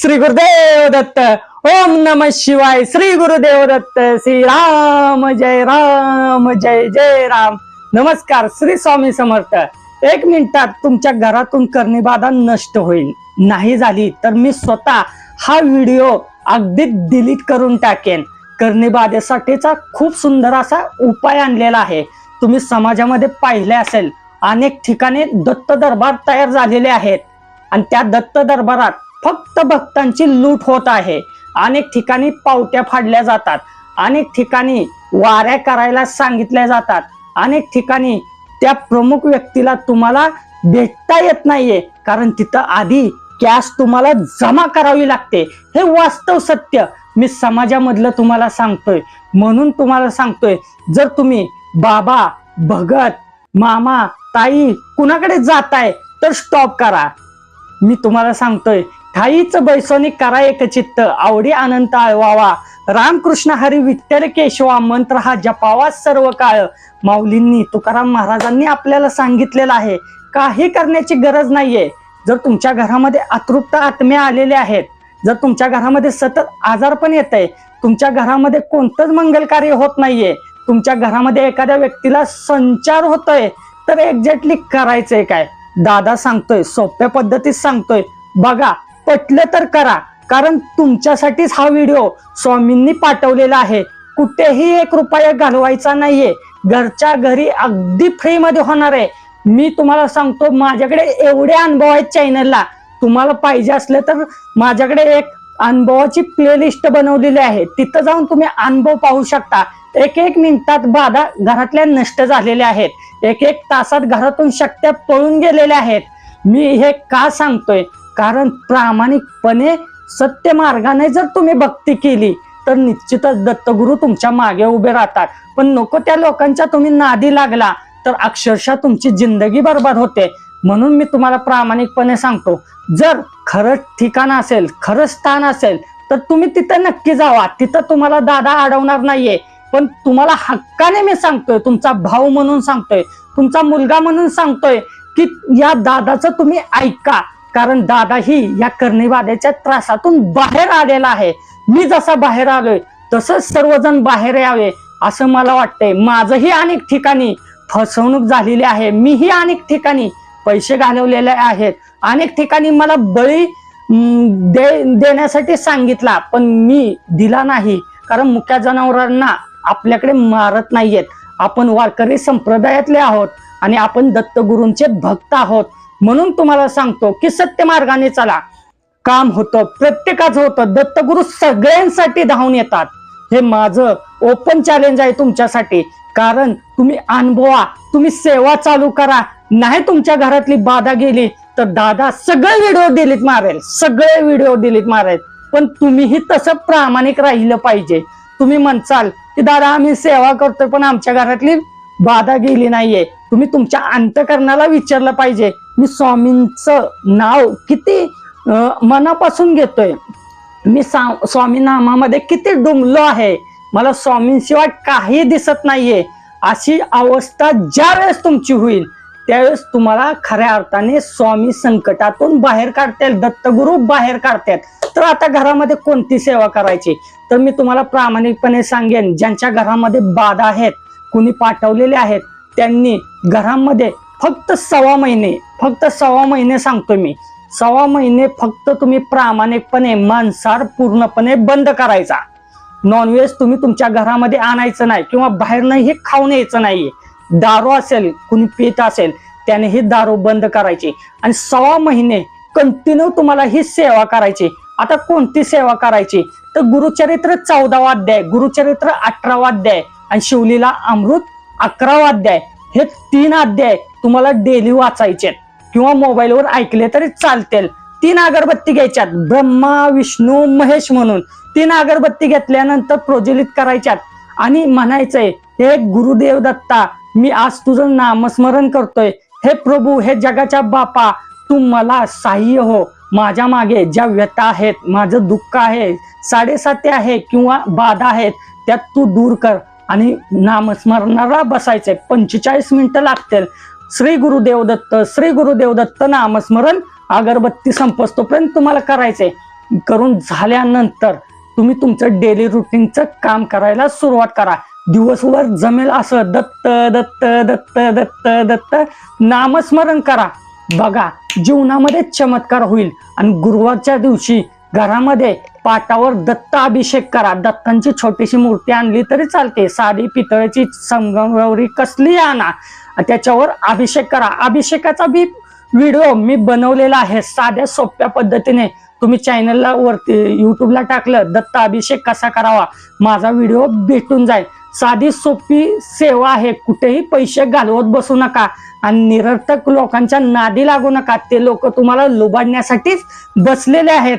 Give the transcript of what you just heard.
श्री गुरुदेव दत्त ओम नम शिवाय। श्री गुरुदेव दत्त श्री राम जय राम जय जय राम। नमस्कार श्री स्वामी समर्थ। एक मिनिटात तुमच्या घरातून करणी नष्ट होईल. नाही झाली तर मी स्वतः हा व्हिडिओ अगदी डिलीट करून टाकेन. कर्णीबाधेसाठीचा खूप सुंदर असा उपाय आणलेला आहे. तुम्ही समाजामध्ये पाहिले असेल अनेक ठिकाणी दत्त दरबार तयार झालेले आहेत. आणि त्या दत्त दरबारात फक्त भक्तांची लूट होत आहे. अनेक ठिकाणी पावत्या फाडल्या जातात. अनेक ठिकाणी वाऱ्या करायला सांगितल्या जातात. अनेक ठिकाणी त्या प्रमुख व्यक्तीला तुम्हाला भेटता येत नाहीये. कारण तिथं आधी कॅश तुम्हाला जमा करावी लागते. हे वास्तव सत्य. मी समाजामधलं तुम्हाला सांगतोय. म्हणून तुम्हाला सांगतोय. जर तुम्ही बाबा भगत मामा ताई कुणाकडे जाताय तर स्टॉप करा. मी तुम्हाला सांगतोय ठाईच बैसोनी करा एक चित्त. आवडी अनंत आळवावा. रामकृष्ण हरी विठ्ठल केशवा मंत्र हा जपावा सर्व काळ. माऊलींनी तुकाराम महाराजांनी आपल्याला सांगितलेलं आहे. काही करण्याची गरज नाहीये. जर तुमच्या घरामध्ये अतृप्त आत्म्या आलेले आहेत जर तुमच्या घरामध्ये सतत आजार पण येत आहे तुमच्या घरामध्ये कोणतंच मंगल कार्य होत नाहीये तुमच्या घरामध्ये एखाद्या व्यक्तीला संचार होतोय तर एक्झॅक्टली करायचंय काय? दादा सांगतोय सोप्या पद्धतीत सांगतोय. बघा पटलं तर करा. कारण तुमच्यासाठीच हा व्हिडिओ स्वामींनी पाठवलेला आहे. कुठेही एक रुपया घालवायचा नाहीये. घरच्या घरी अगदी फ्रीमध्ये होणार आहे. मी तुम्हाला सांगतो माझ्याकडे एवढे अनुभव आहेत चॅनलला. तुम्हाला पाहिजे असले तर माझ्याकडे एक अनुभवाची प्लेलिस्ट बनवलेली आहे. तिथं जाऊन तुम्ही अनुभव पाहू शकता. एक एक मिनिटात बाधा घरातल्या नष्ट झालेल्या आहेत. एक एक तासात घरातून शक्त्या पळून गेलेल्या आहेत. मी हे का सांगतोय? कारण प्रामाणिकपणे सत्य मार्गाने जर तुम्ही भक्ती केली तर निश्चितच दत्तगुरु तुमच्या मागे उभे राहतात. पण नको त्या लोकांच्या तुम्ही नादी लागला तर अक्षरशः तुमची जिंदगी बरबाद होते. म्हणून मी तुम्हाला प्रामाणिकपणे सांगतो जर खरंच ठिकाण असेल खरं स्थान असेल तर तुम्ही तिथं नक्की जावा. तिथं तुम्हाला दादा अडवणार नाहीये. पण तुम्हाला हक्काने मी सांगतोय तुमचा भाऊ म्हणून सांगतोय तुमचा मुलगा म्हणून सांगतोय की या दादाचं तुम्ही ऐका. कारण दादाही या कर्णीवाद्याच्या त्रासातून बाहेर आलेला आहे. मी जसा बाहेर आलोय तसंच सर्वजण बाहेर यावे असं मला वाटतंय. माझंही अनेक ठिकाणी फसवणूक झालेली आहे. मीही अनेक ठिकाणी पैसे घालवलेले आहेत. अनेक ठिकाणी मला बळी दे देण्यासाठी सांगितला पण मी दिला नाही. कारण मुक्या जनावरांना आपल्याकडे मारत नाहीयेत. आपण वारकरी संप्रदायातले आहोत आणि आपण दत्तगुरूंचे भक्त आहोत. म्हणून तुम्हाला सांगतो की सत्य मार्गाने चला. काम होतं प्रत्येकाचं होतं. दत्तगुरु सगळ्यांसाठी धावून येतात. हे माझं ओपन चॅलेंज आहे तुमच्यासाठी. कारण तुम्ही अनुभवा तुम्ही सेवा चालू करा. नाही तुमच्या घरातली बाधा गेली तर दादा सगळे व्हिडिओ डिलीट मारेल. सगळे व्हिडिओ डिलीट मारेल. पण तुम्हीही तसं प्रामाणिक राहिलं पाहिजे. तुम्ही म्हणसाल की दादा आम्ही सेवा करतोय पण आमच्या घरातली बाधा गेली नाहीये. तुम्ही तुमच्या अंतकरणाला विचारलं पाहिजे. मी स्वामींचं नाव किती मनापासून घेतोय. मी स्वामीनामामध्ये स्वामी नामामध्ये किती डुंबलो आहे. मला स्वामींशिवाय काही दिसत नाहीये. अशी अवस्था ज्या वेळेस तुमची होईल त्यावेळेस तुम्हाला खऱ्या अर्थाने स्वामी संकटातून बाहेर काढतात दत्तगुरु बाहेर काढतात तर आता घरामध्ये कोणती सेवा करायची? तर मी तुम्हाला प्रामाणिकपणे सांगेन ज्यांच्या घरामध्ये बाधा आहेत कुणी पाठवलेले आहेत त्यांनी घरामध्ये फक्त सव्वा महिने फक्त सव्वा महिने सांगतो मी. सव्वा महिने फक्त तुम्ही प्रामाणिकपणे मांसाहार पूर्णपणे बंद करायचा. नॉनव्हेज तुम्ही तुमच्या घरामध्ये आणायचं नाही किंवा बाहेरनं हे खाऊन यायचं नाहीये. दारू असेल कुणी पित असेल त्याने ही दारू बंद करायची. आणि सव्वा महिने कंटिन्यू तुम्हाला ही सेवा करायची. आता कोणती सेवा करायची? तर गुरुचरित्र चौदावा अध्याय गुरुचरित्र अठरावा अध्याय आणि शिवलीला अमृत अकरावा अध्याय. हे तीन अध्याय तुम्हाला डेली वाचायचे आहेत किंवा मोबाईलवर ऐकले तरी चालतील. तीन अगरबत्ती घ्यायच्यात. ब्रह्मा विष्णू महेश म्हणून. तीन अगरबत्ती घेतल्यानंतर प्रज्वलित करायच्यात. आणि म्हणायचंय हे गुरुदेव दत्ता मी आज तुझं नामस्मरण करतोय. हे प्रभू हे जगाच्या बापा तू मला सहाय्य हो. माझ्या मागे ज्या व्यथा आहेत माझं दुःख आहे साडेसाती आहे किंवा बाधा आहेत त्यात तू दूर कर. आणि नामस्मरणाला बसायचंय. पंचेचाळीस मिनिटं लागतील. श्री गुरुदेव दत्त श्री गुरुदेव दत्त नामस्मरण अगरबत्ती संपस्तोपर्यंत तुम्हाला करायचंय. करून झाल्यानंतर तुम्ही तुमचं डेली रुटीनचं काम करायला सुरुवात करा. दिवसभर जमेल असं दत्त दत्त दत्त दत्त दत्त नामस्मरण करा. बघा जीवनामध्ये चमत्कार होईल. आणि गुरुवारच्या दिवशी घरामध्ये पाटावर दत्त अभिषेक करा. दत्तांची छोटीशी मूर्ती आणली तरी चालते. साधी पितळेची संगमरवरी कसली आणा. त्याच्यावर अभिषेक करा. अभिषेकाचा बी व्हिडिओ मी बनवलेला आहे. साध्या सोप्या पद्धतीने. तुम्ही चॅनलला वरती युट्यूबला टाकलं दत्त अभिषेक कसा करावा? माझा व्हिडिओ भेटून जाईल. साधी सोपी सेवा आहे. कुठेही पैसे घालवत बसू नका आणि निरर्थक लोकांच्या नादी लागू नका. ते लोक तुम्हाला लुबाडण्यासाठीच बसलेले आहेत.